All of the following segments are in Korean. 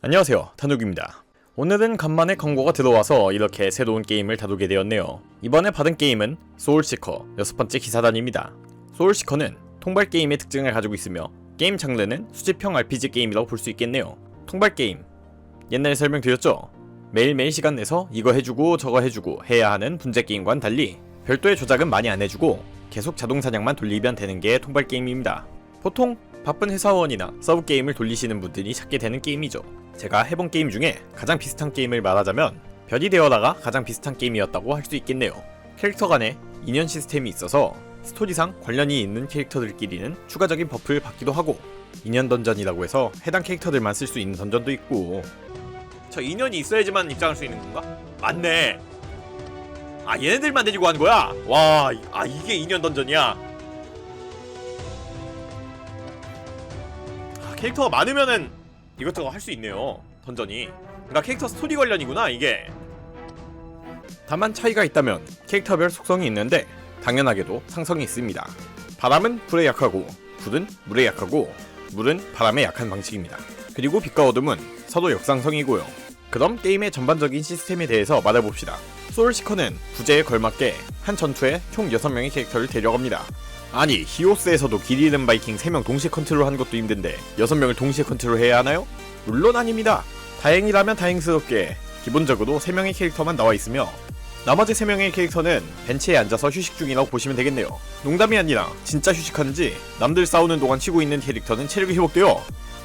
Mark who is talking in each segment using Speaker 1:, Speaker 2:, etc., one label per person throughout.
Speaker 1: 안녕하세요. 탄욱입니다. 오늘은 간만에 광고가 들어와서 이렇게 새로운 게임을 다루게 되었네요. 이번에 받은 게임은 소울시커 여섯 번째 기사단입니다. 소울시커는 통발 게임의 특징을 가지고 있으며 게임 장르는 수집형 RPG 게임이라고 볼 수 있겠네요. 통발 게임. 옛날에 설명드렸죠? 매일매일 시간 내서 이거 해주고 저거 해주고 해야 하는 분재 게임과는 달리 별도의 조작은 많이 안 해주고 계속 자동 사냥만 돌리면 되는 게 통발 게임입니다. 보통 바쁜 회사원이나 서브 게임을 돌리시는 분들이 찾게 되는 게임이죠. 제가 해본 게임 중에 가장 비슷한 게임을 말하자면 별이 되어다가 가장 비슷한 게임이었다고 할 수 있겠네요. 캐릭터 간에 인연 시스템이 있어서 스토리상 관련이 있는 캐릭터들끼리는 추가적인 버프를 받기도 하고 인연 던전이라고 해서 해당 캐릭터들만 쓸 수 있는 던전도 있고 저 인연이 있어야지만 입장할 수 있는 건가? 맞네. 아 얘네들만 데리고 하는 거야? 와, 아 이게 인연 던전이야. 아, 캐릭터가 많으면은 이것저것 할 수 있네요. 던전이. 그러니까 캐릭터 스토리 관련이구나 이게. 다만 차이가 있다면 캐릭터별 속성이 있는데 당연하게도 상성이 있습니다. 바람은 불에 약하고 불은 물에 약하고 물은 바람에 약한 방식입니다. 그리고 빛과 어둠은 서로 역상성이고요. 그럼 게임의 전반적인 시스템에 대해서 말해봅시다. 소울시커는 부제에 걸맞게 한 전투에 총 6명의 캐릭터를 데려갑니다. 아니 히오스에서도 길 잃은 바이킹 3명 동시에 컨트롤한 것도 힘든데 6명을 동시에 컨트롤해야 하나요? 물론 아닙니다. 다행이라면 다행스럽게 기본적으로 3명의 캐릭터만 나와 있으며 나머지 3명의 캐릭터는 벤치에 앉아서 휴식 중이라고 보시면 되겠네요. 농담이 아니라 진짜 휴식하는지 남들 싸우는 동안 치고 있는 캐릭터는 체력이 회복되어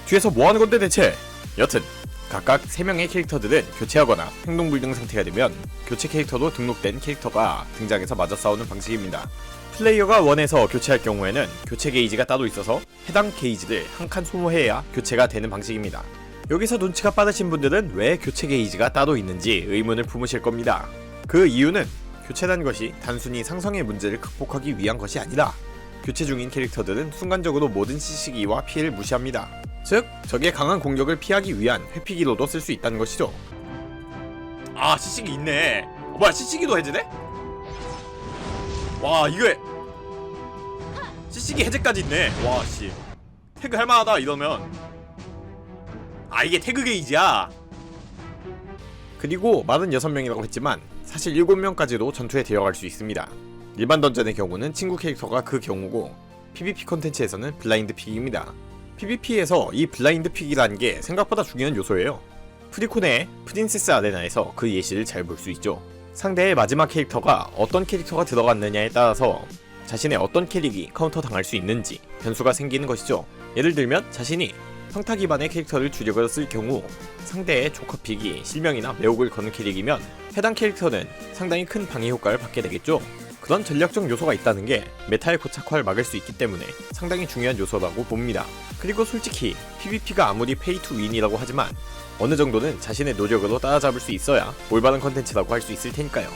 Speaker 1: 뒤에서 뭐하는 건데 대체? 여튼 각각 3명의 캐릭터들은 교체하거나 행동불능 상태가 되면 교체 캐릭터도 등록된 캐릭터가 등장해서 맞아 싸우는 방식입니다. 플레이어가 원해서 교체할 경우에는 교체 게이지가 따로 있어서 해당 게이지를 한 칸 소모해야 교체가 되는 방식입니다. 여기서 눈치가 빠르신 분들은 왜 교체 게이지가 따로 있는지 의문을 품으실 겁니다. 그 이유는 교체란 것이 단순히 상성의 문제를 극복하기 위한 것이 아니라 교체 중인 캐릭터들은 순간적으로 모든 시시기와 피해를 무시합니다. 즉, 적의 강한 공격을 피하기 위한 회피기로도 쓸 수 있다는 것이죠. 아, 시시기 있네. 어, 뭐야, 시시기도 해제돼? 와, 이거 시시기 해제까지 있네. 와, 씨. 태그 할만하다 이러면. 아, 이게 태그 게이지야. 그리고 말은 6명이라고 했지만 사실 7명까지도 전투에 데려갈 수 있습니다. 일반 던전의 경우는 친구 캐릭터가 그 경우고 PVP 컨텐츠에서는 블라인드 픽입니다. PVP에서 이 블라인드 픽이라는 게 생각보다 중요한 요소예요. 프리코네의 프린세스 아레나에서 그 예시를 잘 볼 수 있죠. 상대의 마지막 캐릭터가 어떤 캐릭터가 들어갔느냐에 따라서 자신의 어떤 캐릭이 카운터 당할 수 있는지 변수가 생기는 것이죠. 예를 들면 자신이 평타 기반의 캐릭터를 주력으로 쓸 경우 상대의 조커픽이 실명이나 매혹을 거는 캐릭이면 해당 캐릭터는 상당히 큰 방해 효과를 받게 되겠죠. 그런 전략적 요소가 있다는 게 메타의 고착화를 막을 수 있기 때문에 상당히 중요한 요소라고 봅니다. 그리고 솔직히 PVP가 아무리 페이 투 윈이라고 하지만 어느 정도는 자신의 노력으로 따라잡을 수 있어야 올바른 컨텐츠라고 할 수 있을 테니까요.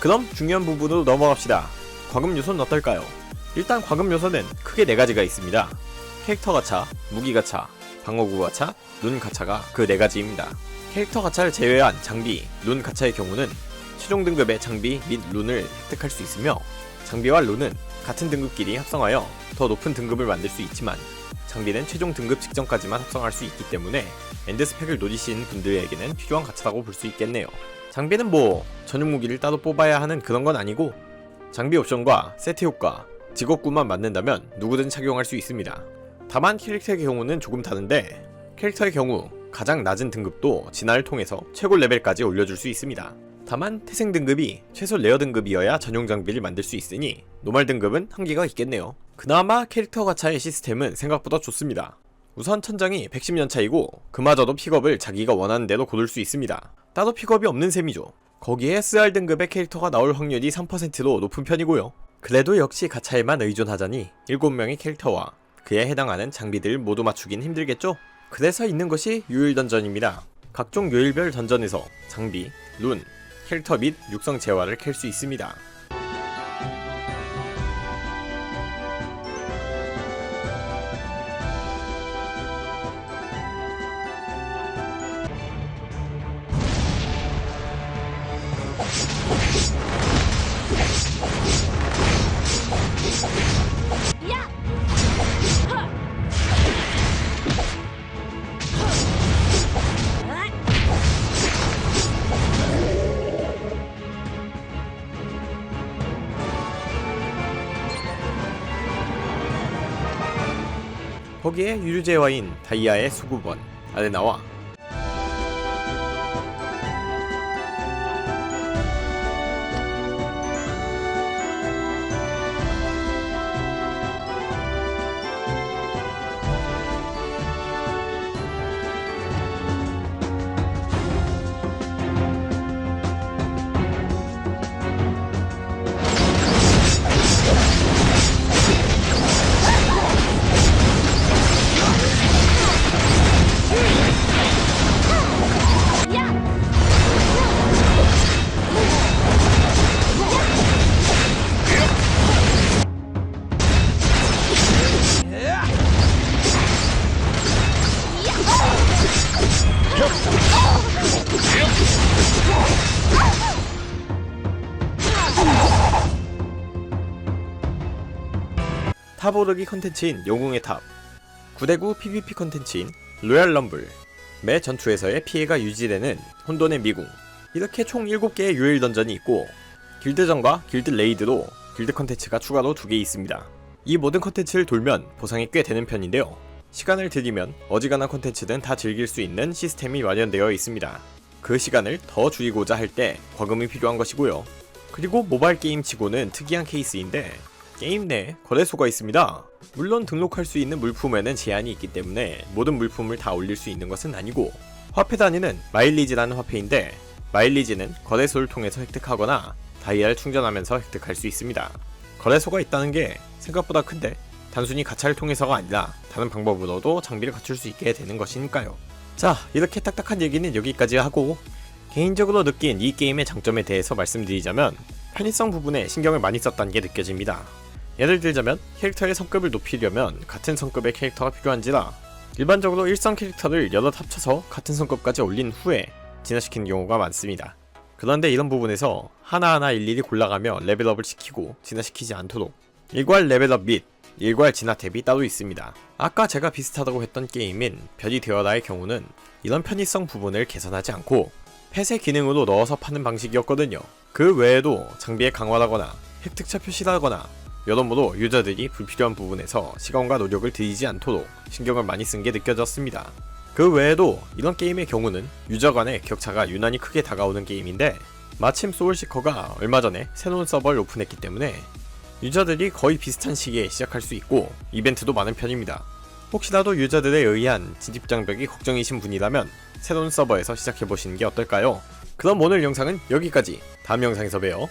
Speaker 1: 그럼 중요한 부분으로 넘어갑시다. 과금 요소는 어떨까요? 일단 과금 요소는 크게 네 가지가 있습니다. 캐릭터 가차, 무기 가차, 방어구 가차, 눈 가차가 그 네 가지입니다. 캐릭터 가차를 제외한 장비, 룬 가차의 경우는 최종 등급의 장비 및 룬을 획득할 수 있으며 장비와 룬은 같은 등급끼리 합성하여 더 높은 등급을 만들 수 있지만 장비는 최종 등급 직전까지만 합성할 수 있기 때문에 엔드 스펙을 노리시는 분들에게는 필요한 가차라고 볼 수 있겠네요. 장비는 뭐 전용 무기를 따로 뽑아야 하는 그런 건 아니고 장비 옵션과 세트 효과, 직업구만 맞는다면 누구든 착용할 수 있습니다. 다만 캐릭터의 경우는 조금 다른데 캐릭터의 경우 가장 낮은 등급도 진화를 통해서 최고 레벨까지 올려줄 수 있습니다. 다만 태생 등급이 최소 레어 등급이어야 전용 장비를 만들 수 있으니 노말 등급은 한계가 있겠네요. 그나마 캐릭터 가차의 시스템은 생각보다 좋습니다. 우선 천장이 110년 차이고 그마저도 픽업을 자기가 원하는 대로 고를 수 있습니다. 따로 픽업이 없는 셈이죠. 거기에 SR 등급의 캐릭터가 나올 확률이 3%로 높은 편이고요. 그래도 역시 가차에만 의존하자니 7명의 캐릭터와 그에 해당하는 장비들 모두 맞추긴 힘들겠죠? 그래서 있는 것이 유일 던전입니다. 각종 요일별 던전에서 장비, 룬, 캐릭터 및 육성 재화를 캘 수 있습니다. 거기에 유류제와인 다이아의 수급원 아레나와 탑 오르기 컨텐츠인 영웅의 탑 9대9 PVP 컨텐츠인 로얄 럼블 매 전투에서의 피해가 유지되는 혼돈의 미궁. 이렇게 총 7개의 유일 던전이 있고 길드전과 길드 레이드로 길드 컨텐츠가 추가로 2개 있습니다. 이 모든 컨텐츠를 돌면 보상이 꽤 되는 편인데요. 시간을 들이면 어지간한 컨텐츠든 다 즐길 수 있는 시스템이 마련되어 있습니다. 그 시간을 더 줄이고자 할 때 과금이 필요한 것이고요. 그리고 모바일 게임 치고는 특이한 케이스인데 게임 내 거래소가 있습니다. 물론 등록할 수 있는 물품에는 제한이 있기 때문에 모든 물품을 다 올릴 수 있는 것은 아니고 화폐 단위는 마일리지라는 화폐인데 마일리지는 거래소를 통해서 획득하거나 다이아를 충전하면서 획득할 수 있습니다. 거래소가 있다는 게 생각보다 큰데 단순히 가차를 통해서가 아니라 다른 방법으로도 장비를 갖출 수 있게 되는 것이니까요. 자 이렇게 딱딱한 얘기는 여기까지 하고 개인적으로 느낀 이 게임의 장점에 대해서 말씀드리자면 편의성 부분에 신경을 많이 썼다는 게 느껴집니다. 예를 들자면 캐릭터의 성급을 높이려면 같은 성급의 캐릭터가 필요한지라 일반적으로 일성 캐릭터를 여럿 합쳐서 같은 성급까지 올린 후에 진화시키는 경우가 많습니다. 그런데 이런 부분에서 하나하나 일일이 골라가며 레벨업을 시키고 진화시키지 않도록 일괄 레벨업 및 일괄 진화 탭이 따로 있습니다. 아까 제가 비슷하다고 했던 게임인 별이 되어라의 경우는 이런 편의성 부분을 개선하지 않고 펫의 기능으로 넣어서 파는 방식이었거든요. 그 외에도 장비에 강화하거나 획득차 표시하거나 여러모로 유저들이 불필요한 부분에서 시간과 노력을 들이지 않도록 신경을 많이 쓴 게 느껴졌습니다. 그 외에도 이런 게임의 경우는 유저 간의 격차가 유난히 크게 다가오는 게임인데 마침 소울시커가 얼마 전에 새로운 서버를 오픈했기 때문에 유저들이 거의 비슷한 시기에 시작할 수 있고 이벤트도 많은 편입니다. 혹시라도 유저들에 의한 진입 장벽이 걱정이신 분이라면 새로운 서버에서 시작해보시는 게 어떨까요? 그럼 오늘 영상은 여기까지 다음 영상에서 봬요.